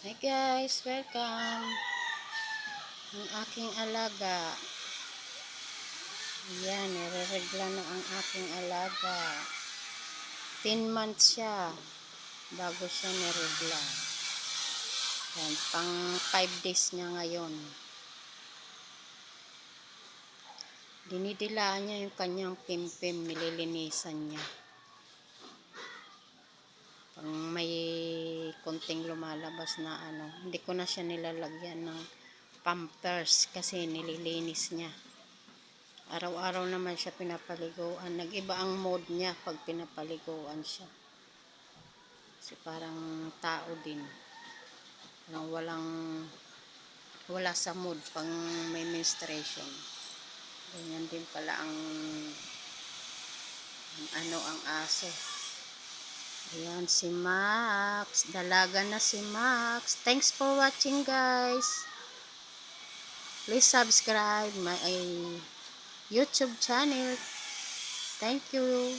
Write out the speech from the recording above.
Hi guys, welcome. Ang aking alaga. Ayan, nire-regla na ang aking alaga. 10 months siya bago siya niregla. Ayan, pang 5 days niya ngayon. Dinidilaan niya yung kanyang pimpim, nililinisan niya. Pang may konting lumalabas na ano, hindi ko na siya nilalagyan ng pampers kasi nililinis niya. Araw-araw naman siya pinapaliguan. Nag-iba ang mode niya pag pinapaliguan siya. Kasi parang tao din. Parang walang wala sa mood pang may menstruation. Ganyan din pala ang, ang ano ang aso. Ayan si Max. Dalaga na si Max. Thanks for watching guys. Please subscribe my YouTube channel. Thank you.